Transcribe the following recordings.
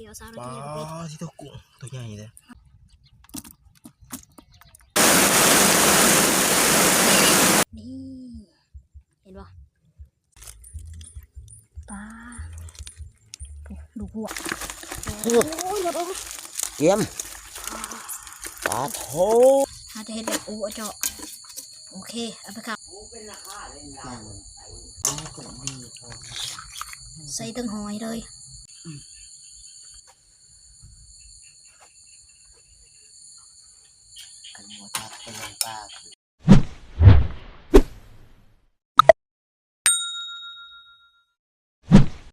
เดี๋ยวสาวปลานาทีจะปิดที่ตัวกุ้งตัวใหญ่เลยนี่เห็นปะป ป็นปลา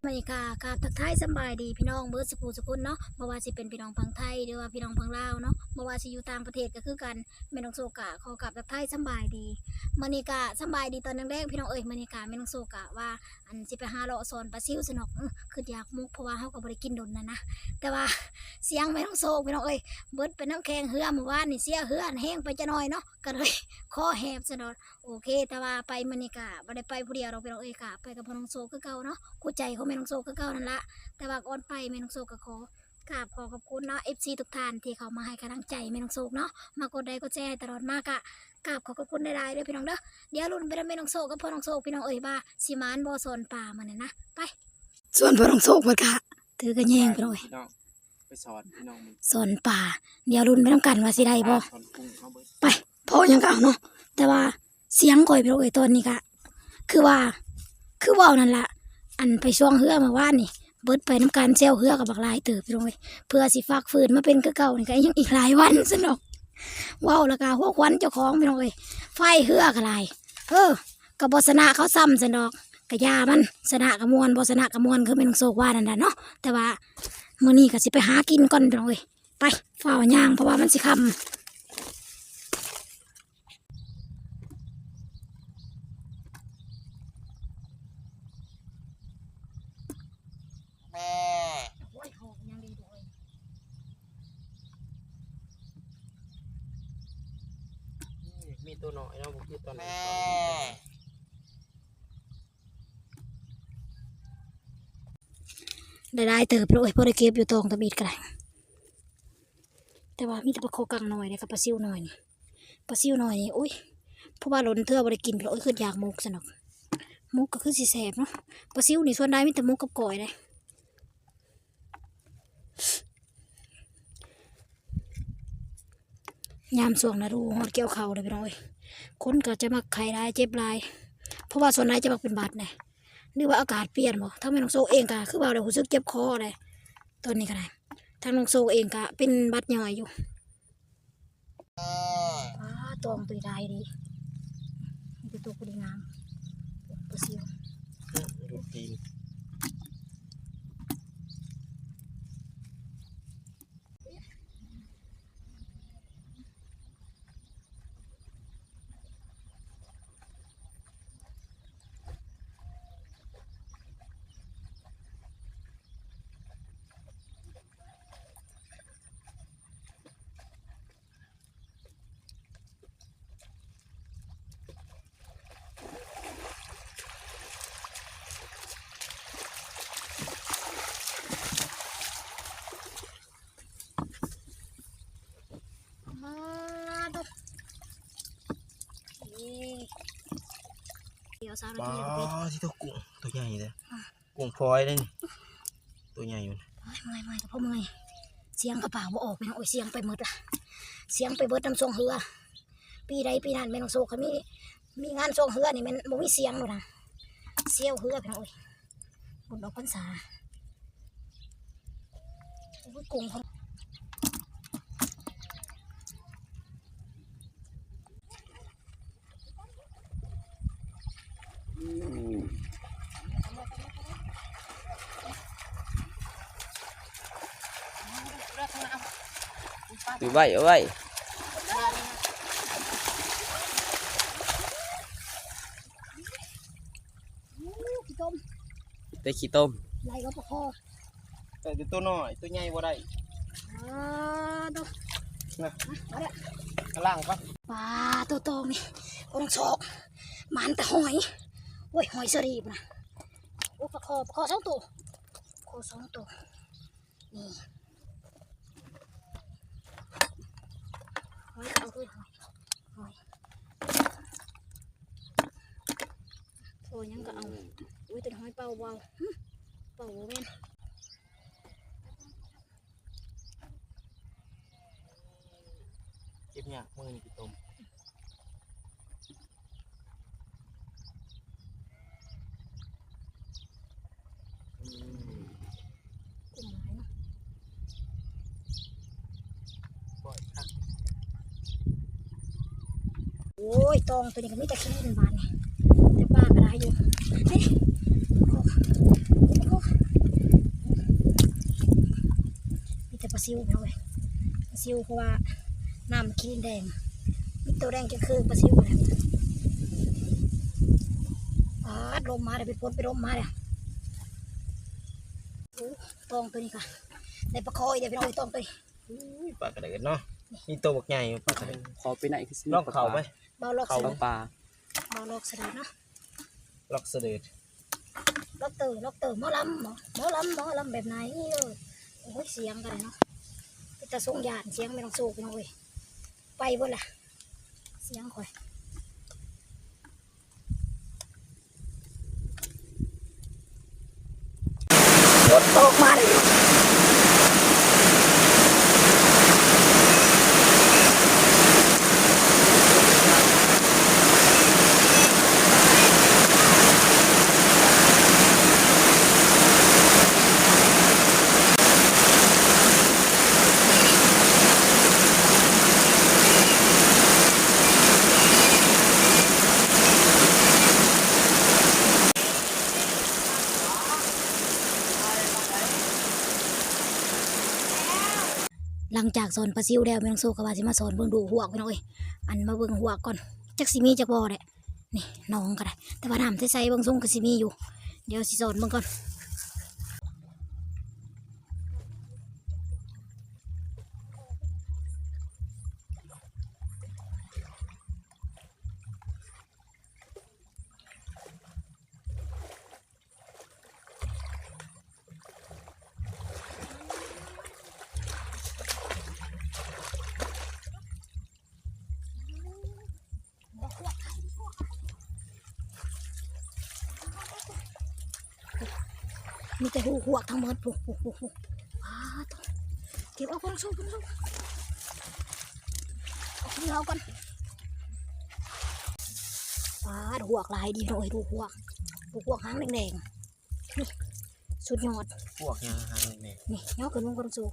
บรรยากาศกราบทักทายสบายดีพี่น้องเบิร์ดสกูสกุลเนาะบ่ว่าสิเป็นพี่น้องพังไทยหรือว่าพี่น้องพังลาวเนาะ บ่ว่าสิอยู่ต่างประเทศก็คือกันแม่นองโซกะขอกราบทักทยสำบายดีมณีกาสำบายดีตอนแรกๆพี่น้องเอ้ยมณีกาแม่นองโซกะว่าอันสิไปหาเลาะสอนปลาซิวสนอกคืออยากมุกเพราะว่าเฮาก็บ่ได้กินดนนะนะแต่ว่าเสียงแม่นองโซพี่น้องเอ้ยเบิดเป็นน้ำแข็งเหือเมื่อวานนี่เสียเหืออันแห้งไปจะหน่อยเนาะก็เลยคอแหบซะเนาะโอเค แต่ว่าไปมณีกาบ่ได้ไปผู้เดียวเราพี่น้องเอ้ยกะไปกับพ่อน้องโซคือเก่าเนาะคู่ใจของแม่นองโซก็เก่านั่นละแต่ว่าก่อนไปแม่นองโซก็ขอ กราบขอขอบคุณเนาะ FC ทุกท่านที่เขามาให้กำลังใจแม่น้องโซเนาะ มากดไลค์กดแชร์ให้ตลอดมากอะกราบขอขอบคุณได้ๆด้วยพี่น้องเด้อ เดี๋ยวรุ่นไปแล้วแม่น้องโซกับพ่อน้องโซพี่น้องเอ่ยว่าสิมานบ่สอนป่ามันน่ะนะ ไป ส่วนพ่อน้องโซเพิ่นกะถือกระแยงพี่น้องเอ้ยพี่น้องไปสอนพี่น้องมึงสอนป่า เดี๋ยวรุ่นไปนํกันว่าสิได้บ่สอนกุ้งเขาเบิดไปพอยังก็เอาเนาะ แต่ว่าเสียงก่อยพี่น้องเอ้ยตอนนี้กะ คือว่า คือเว้านั่นล่ะอันไปช่วงเฮือเมื่อวานนี่ เบิดไปน้ำการเซลเฮือกับบักลายเติบพี่น้องเอ้ยเพื่อสิฝากฟืนมาเป็นคือเก่านี่ก็ยังอีกหลายวันซะเนาะเว้าแล้วก็หัวควันเจ้าของพี่น้องเอ้ยไฟเฮือก็หลายเออกับบสนะเขาซ้ำซะดอกกะยามันสนะกะมวนบสนะกะมวนคือแม่นองโศกว่านั่นน่ะเนาะแต่ว่ามื้อนี้ก็สิไปหากินก่อนพี่น้องเอ้ยไปฝ้าวย่างเพราะว่ามันสิคำ แม่ โอ้ยหอมยังดีด้วย มี ตัวหน่อยเนาะผมคือตัวแม่ได้ได้เติบเลยพอได้เก็บอยู่ตรงตะบีดกันแต่ว่ามีแต่ปลาโคกังหน่อยเลยกับปลาซิวหน่อยนี่ปลาซิวหน่อยนี่อุ้ยเพราะว่าหล่นเทื่อบ่ได้กินเพราะโอ้ยคือยากมุกสนอกมุกก็คือสิแสบเนาะปลาซิวนี่ส่วนได้มีแต่มุกกับก่อยเลย ยามส่วงนะดูหอดเกี่ยวเขาเลยพี่น้อยคนก็จะมักไข่ได้เจ็บลาย เพราะว่าส่วนไหนจะมักเป็นบาดไงนึกว่าอากาศเปลี่ยนบ่ถ้าไม่น้องโซเองก็คือว่าเดี๋ยวรู้สึกเจ็บคอเลยตอนนี้ก็ได้ทางน้องโซเองก็เป็นบัดย่อยอยู่ตองตัวได้ดีตัวกูดีงามตัวซิวดูตี ดี๋ยวสาวปนาลาทีจะปิดที่ตัวกุ้งตัวใหญ่เลยกุ้งพลอยเลยนี่ตัวใหญ่อยู่นะเมื่อยเมื่อยเมื่อยกับพ่อเมื่อยเสียงกระเป๋าบ่ออกไปนะโอ้ยเสียงไปหมดละเสียงไปเบิดน้ำทรงเหือปีใดปีนั้นแม่น้องโซเขามีมีงานทรงเหือนี่แมันบ่มีเสียงเลยนะเสียวเหือไปนะโอ้ยบุญดอกพรรษาโอ้ยกุ้งเขา อยู่ไว้เอาไว้พี่ต้มแต่ขี้ต้มไหลก็ประคอแต่ตัวน้อยตัวใหญ่บ่ได้ อ่าตัวนะมาเนี่ยข้างล่างปะปลาตัวโอ้ยหอยสรีบนะโอ้ประคอประคอสองตัวคอสองตัวนี่หอยเอาด้วยหอยหอยโอ้ยังก็เอาอุ้ยแต่หอยเป่าเบาเป่าบ่แม่นเก็บยากมือนี่กี่ต้มอืม กุ้งหลายเนาะ ปล่อยคัก โอ้ย ตองตัวนี้ก็มีแต่ขี้เป็นบานเนี่แต่ปลาก็ได้อยู่เฮ้ยโอ้โอ้มีแต่ปลาซิวน้องเว้ยปลาซิวเพราะว่าน้ำขี้แดงมีตัวแดงจะคือปลาซิวแหละปาดลมมาเดี๋ยวไปพดไปลมมาเดี๋ยวตองตัวนี้ค่ะได้ปลาคอยเดี๋ยวพี่น้องเอ้ยตองตัวนี้ปลากระเดิดเนาะมีตัวบักใหญ่ปลากระเดิดขอไปไหนที่สิลอกเขาไหม เบาลอกเขาเสปด็ลาจปลาเบาลอกเสด็จเนาะลอกเสด็จลอกเตอร์ลอกเตอร์หมอลำหมอหมอลำหมอลำแบบไหนเออโอ้ยเสียงกันเลยเนาะเป็นแต่ทรงยานเสียงไม่ต้องสู้พี่น้องเว้ยไปบ่ล่ะเสียงข่อยฝนตกมาเลย จากสอนปลาซิวแล้วไม่ต้องสู้กับว่าสิมาสอนเบิ่งดูหัวกพี่น้องเอ้ยอันมาเบิ่งหัวก่อนจักสิมีจักบ่แหละนี่น้องก็ได้แต่ว่าน้ำใสๆเบิ่งทรงก็สิมีอยู่ เดี๋ยวสิสอนเบิ่งก่อน มีแต่หูหัวกทั้งหมดผูกผูกผูกผูกอ้าต้องเก็บเอาคนสู้คนสู้เอาของเราก่อนปาดหัวกลายดีหน่อยดูหัวกดูหัวกหางแดงๆนี่สุดยอดพวกยางหางนี่นี่ย่อขึ้นลงคนสู้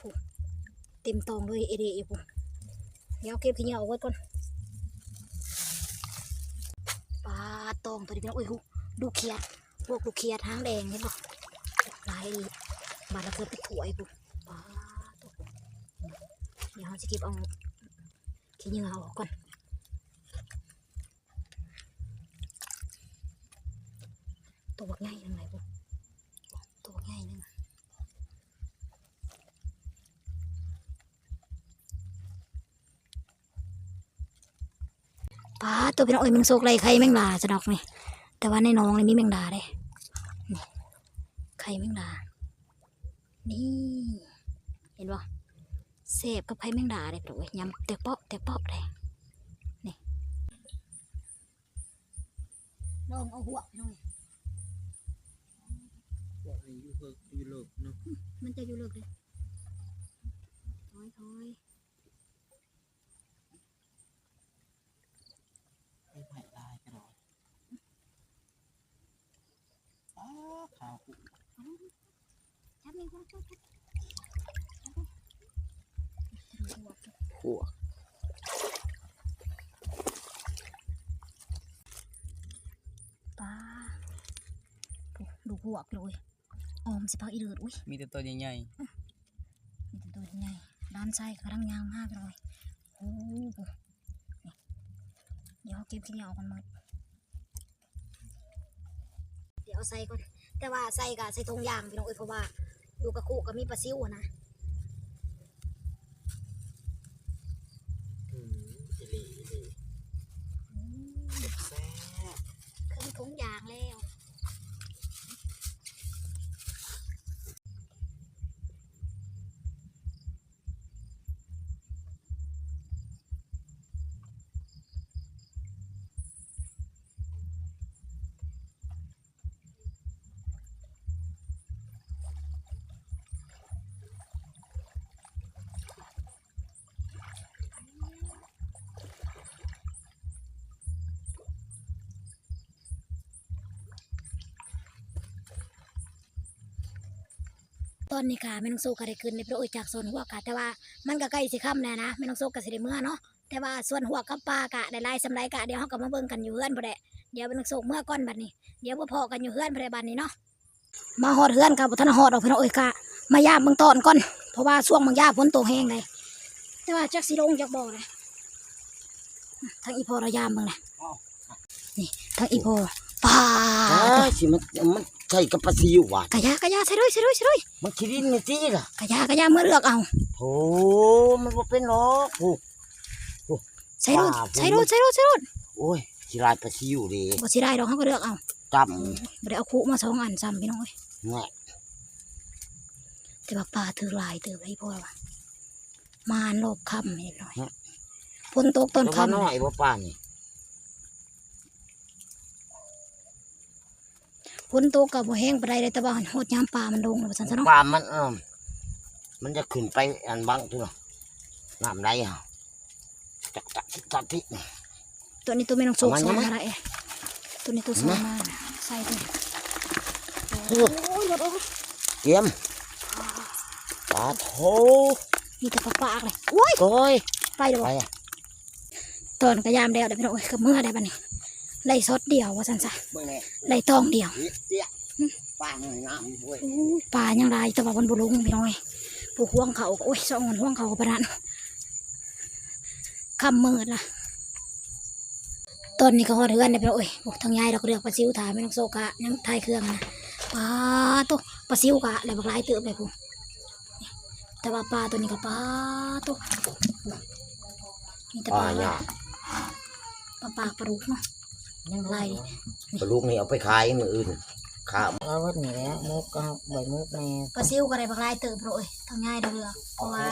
ผูกเต็มตองเลยเอเดเอผูกเดี๋ยวเก็บขี้เหนียวเอาไว้ก่อนปาดตองตัวนี้เป็นโอ้ยดูดูเขียดพวกลูกเคียดหางแดงเห็น บ่ลายดีบาดละเกิดไปถวยปุ๊บว้าตัวเดี๋ยวเราจะเก็บเอาขี้เหงื่อออกก่อนตัวบักใหญ่ยังไงปุ๊บตัวบักใหญ่นึงป้าตัวเป็นอ้อยมันโซกไรใครแมงลาจะดอกนี่แต่ว่าในน้องนี่มีแมงดาเด้นี่ไข่แมงดา นี่ เห็นบ่เสพกับ ไข่แมงดาเด้ปะเว้ยยำแต่เปาะแต่เปาะเลยนี่น้องเอาหัวไปหน่อยพวกนี้อยู่เพิกอยู่เลิกเนาะมันจะอยู่เลิกเลยถอยถอยไม่ไผ่ลายกันหรอกอ้าขาวปุ๊จับนี่จับจับจับ หัว ปลาดูหั วกเลยออมสิพักอีเลือดอุ้ยมีแต่ตัวใหญ่มีแต่ตัวใหญ่ด้านซ้ายกำลังยางมากเลยโอ้โหนี่เดี๋ยวเอาเก็บขี้เหนียวออกกันหมดเดี๋ยวเอาใส่ก่อนแต่ว่าใส่กับใส่ทงยางพี่น้องเอ้ยเพราะว่าอยู่กับคู่ก็มีปลาซิวอะนะ อืมอีหลีอีหลีแซ่บ เครื่องทงยางแล้ว ตอนนี้ค่ะแม่น้องโซก็ได้ขึ้นในพระโอยจากโซนหัวกะแต่ว่ามันก็ใกล้สิค่ำแล้วนะแม่น้องโซก็สิได้เมื่อเนาะแต่ว่าส่วนหัวกับปลากะได้ไล่สำไรกะเดี๋ยวเฮาก็มาเบิ่งกันอยู่เฮือนบ่ได้เดี๋ยวแม่น้องโซเมื่อก่อนบัดนี้เดี๋ยวบ่พอกันอยู่เฮือนบ่ได้บัดนี้เนาะมาฮอดเฮือนกับบ่ทันฮอดออกพี่น้องเอ้ยกะมายามเบิ่งตอนก่อนเพราะว่าช่วงบางยาฝนตกแห้งเลยแต่ว่าจักสิลงจักบ่เลยทางอีพอระยามเบิ่งนะนี่ทางอีพอ ปลาอ้าสิมันมันใช่กับปลาซิวว่ะกะยากะยาใส่ด้วยใส่ด้วยใส่ด้วยมันคิดดินนี่สิล่ะกะยากะยาเมื่อเลือกเอาโอ้มันบ่เป็นหรอกโอ้ใส่รถปลาใส่รถใส่รถใส่รถโอ้ยสิลายปลาซิวดิบ่สิได้ดอกเขาก็เลือกเอาจบ่ได้เอาคุมาสองอันซ้ำพี่น้องเอ้ยำแง่แต่ว่าปลาถือหลายเติบให้พ่อว่ะมานรอบค่ำนี่น้อยฝนตกต้นแต่ว่าค่ำน้อยบ่ป้านี่ ฝนตกก็บ่แห้งไปานใดเลยแต่ว่าโหดยามปลามันลงแล้วว่าซั่นซะเนาะปลามันเออมันจะขึ้นไปอันบังตัวน้ำได้ฮะจักจักจักที่ตัวนี้ตัวแม่น้องโศกสมาอนเอะไรเอ้ยตัวนี้ตัวสอนมาน่ะใส่ตัวโอ้โอ้ยรถโอ้ยเตรียมปลาโถมีแต่ปลาปากเลยโอ้ยไปเด้อไปตอนก็ยามแล้วเด้อพี่น้องเอ้ยก็เมื่อได้บัดนี้ ไล่สดเดียวว่าซั่นซะเบิ่งแน่ไล่ตองเดียวเตี้ยปลาหน่อยน้ำด้วยอู้ยปลายังไรแต่ว่ามันบุลงพี่น้อยผู้ห่วงเขาก็โอ้ยสองคนห่วงเขาก็ปานนั้นคำมืดล่ะตอนนี้ก็ฮอดเฮือนได้พี่น้องโอ้ยพวกทางยายเราก็เรียกปลาซิวถามไม่ต้องโซกะยังทายเครื่องนะปลาตัวปลาซิวกะอะไรบักหลายเติบเลยผู้แต่ว่าปลาตัวนี้ก็ปลาตัวมีแต่ปปลาลาเนี่ยปลาปากปลาดุกเนาะ ยังไรปลาลูกนี่เอาไปขายมืออื่นข้ามเอาวัดนี่แหล้วมุกก็ใบมุกแน่ปลาซิวก็อะไรบักหลายเติบพี่น้องโอ้ยทางยายเราเลือกเพราะว่า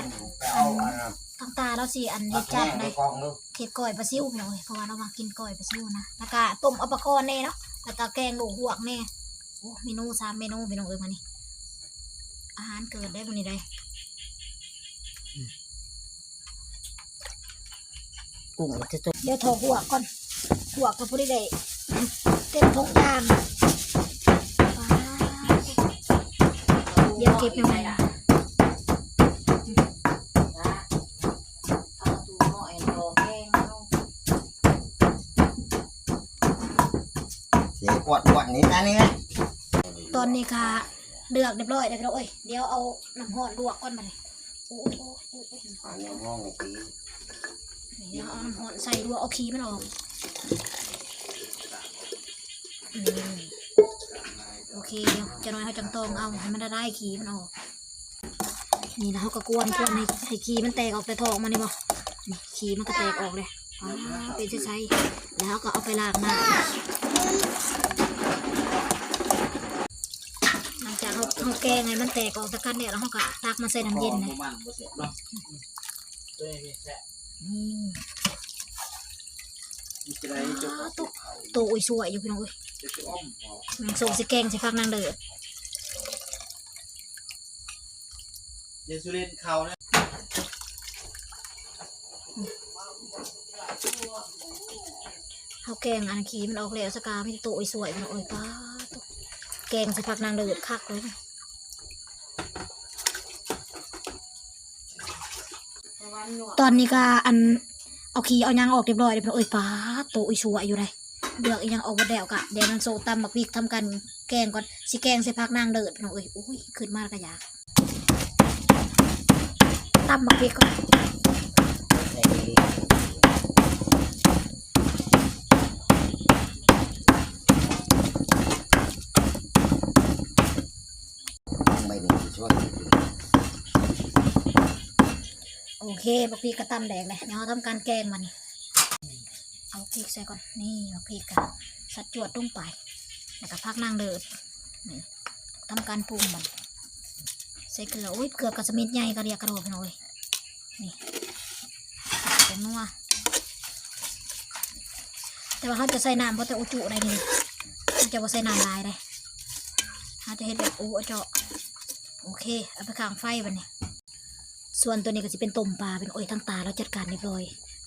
เอาอันนั้นทางตาเราสิอันผัเฮ็กดจัแห้ดงในเลยกล่องดูเฮ็ดก้อยปลาซิวพี่น้องเอ้ยเพราะว่าเรามากินก้อยปลาซิวนะแล้วก็ต้มเอาปลาคอแน่เนาะแล้วก็แกงลูกหวกแน่โอ้เมนูสามเมนูพี่น้องเอ้ยมานี่อาหารเกิดได้วันนี้ได้กุ้งจะตัวเดี๋ยวถอดหัวกก่อน หัวกกับผู้ใดได้เต็มทุกอย่างเดี๋ยวเก็บยังไงล่ะเอาตัวหน่อยดอกแกงเอาเดี๋ยวกวดกวดนี้นะนี่ตอนนี้ค่ะเลือกเรียบร้อยแล้วพี่น้องเอ้ยเดี๋ยวเอาน้ำร้อนลวกก่อนมาเลยโอ้ยโอ้ยโอ้ยโอ้ยอันนี้ห้องตีเดี๋ยวเอาน้ำร้อนใส่ลวกเอาขี้มันออกอืม โอเคเดี๋ยวจะน้อยเขาจังตองเอาให้มันได้ขี้มันออก นี่นะเขาก็กวนกวนให้ให้ขี้มันแตกออกแต่ทองมันนี่บ่ขี้มันก็แตกออกเลยอ่าเป็นใช้แล้วก็เอาไปล้างหน้าหลังจากเขาเขาแกงให้มันแตกออกตะกันเนี่ยแล้วเขาก็ตักมาใส่น้ำเย็นเลยมันบ่เสร็จเนาะเอ้ยแซ่บนี่มีอะไรจะอ้าวตัวตัวอุ้ยสวยอยู่พี่น้องเอ้ย จะอ้อมบ่แมงส่งสิแกงสิฟักนางเดือดเยซูเรนเขานะเขาแกงอันขี้มันออกแล้วสกาไม่ได้ตัวอุ้ยสวยพี่น้องเอ้ยป้าตัวแกงสิฟักนางเดือดคักเลยนะตอนนี้ก็อันเอาขี้เอายางออกเรียบร้อยเรียบร้อยเอ้ยป้าตัวอุ้ยสวยอยู่เลย เดือกอีกอยังออกบดแดวกะเดี๋ยวนางโซตำบักพริกทำกันแกงก่อนสิแกงใส่พักนางเดือดพี่น้องเอ้ยอุ้ยขึ้นมากระยากตำบักพริกก่อนโอเคบักพริกกระตำแดงเลยเดี๋ยวเราทำการแกงมันนี่ เอาพริกใส่ก่อน นี่บักพริกกันสัดจวดลงไป แล้วก็พักนางเดินทำการปรุงมันใส่เกลือโอ้ยเกลือกระสมิดใหญ่ก็เรียกกระโดดหน่อยนี่เป็นนัวแต่ว่าเขาจะใส่น้ำเพราะแต่อุจุอะไรนี่เขาจะว่าใส่น้ำลายเลยเขาจะเห็นแบบอู้เจาะโอเคเอาไปข้างไฟบันนี้ส่วนตัวนี้ก็จะเป็นต้มปลาเป็นโอ้ยทั้งตาเราจัดการเรียบร้อย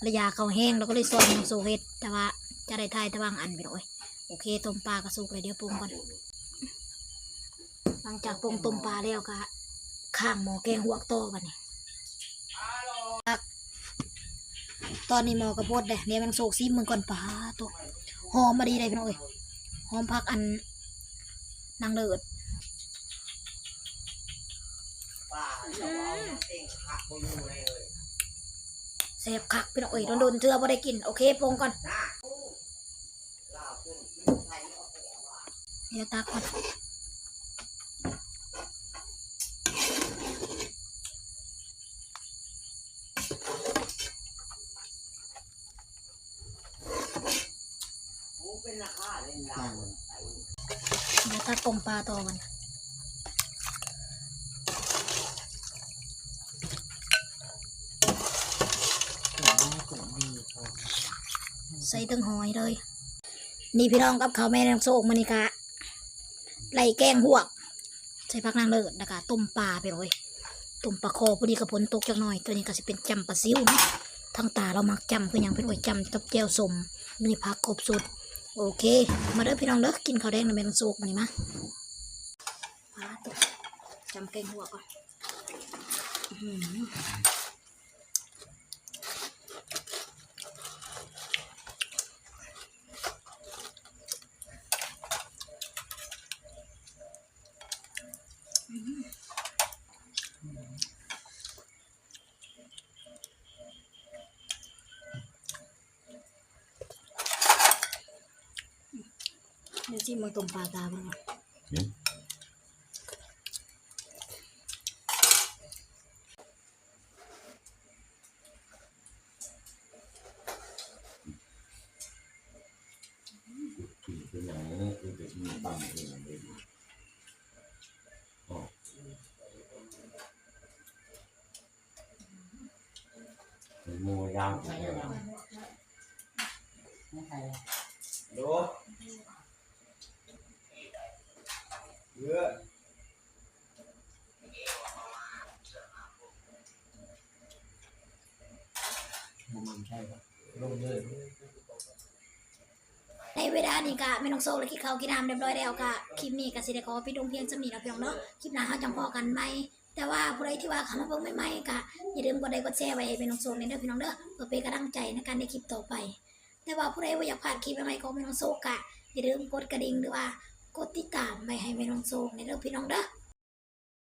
ระยะเขาแห้งเราก็เลยซอยน้ำโซเฮ็ดแต่ว่าจะได้ทายแต่บางอันเป็นโอ้ยโอเคต้มปลากระสุกเลยเดี๋ยวปรุงก่อนหลังจากปรุงต้มปลาแล้วก็ข้างหมอแกงหัวโตบัดนี้ตอนนี้หมอกระบดเด้เดี๋ยวมันโศกซิมึงก่อนป้าตัวหอมมาดีเลยพี่น้อยหอมพักอันนางเลิศป้าจะเอาเต็งหักบ่อยู่เลย เอ้ยเสพคักพี่น้องเอ้ยโดนๆเทือบ่ได้กิน โอเคปรุงก่อนเดี๋ยวตักก่อนเดี๋ยวตักต้มปลาต่อกัน กุ้งน้อยกุ้งดีพอ ใส่ตึงหอยเลย นี่พี่น้องกับข้าวแม่น้องโซกมานี่กะไหลแกงหวก ใส่ผักนางเลิศนะคะต้มปลาไปเลยต้มปลาคอพอดีกับผลตกจักหน่อย ตัวนี้ก็จะเป็นจำปลาซิวนะทั้งตาเรามักจำคือยังเป็นอ้ยจำกับแก้วสมมีผักกบสุด โอเค มาเด้อพี่น้องเด้อกินข้าวแดงน้ำแม่น้องโซกมานี่มาปลาตัวจำแกงหวกก่อน อื้อหือเดี๋ เยอะมันใช่ปะลงเลยในเวลานี้กะแม่น้องโซ่และกินข้ากินน้ำเรียบร้อยแล้วกะคลิปนี้กะสิได้ขอพี่ดงเพียงสมีนะพี่น้องเนาะคลิปหน้าเราจังพอกันไหมแต่ว่าผู้ใดที่ว่าเขามาเบิ่งใหม่ๆกะอย่าลืมกดไลค์กดแชร์ไว้ให้แม่น้องโซ่ในเด้อพี่น้องเด้อเพื่อเป็นกำลังใจในการได้คลิปต่อไป แต่ว่าผู้ใดว่าอยากพลาดคลิปใหม่ๆของแม่น้องโซ่กะอย่าลืมกดกระดิ่งหรือว่า กดติดตามไม่ให้แม่น้องโซในเรื่องพี่น้องเด้อ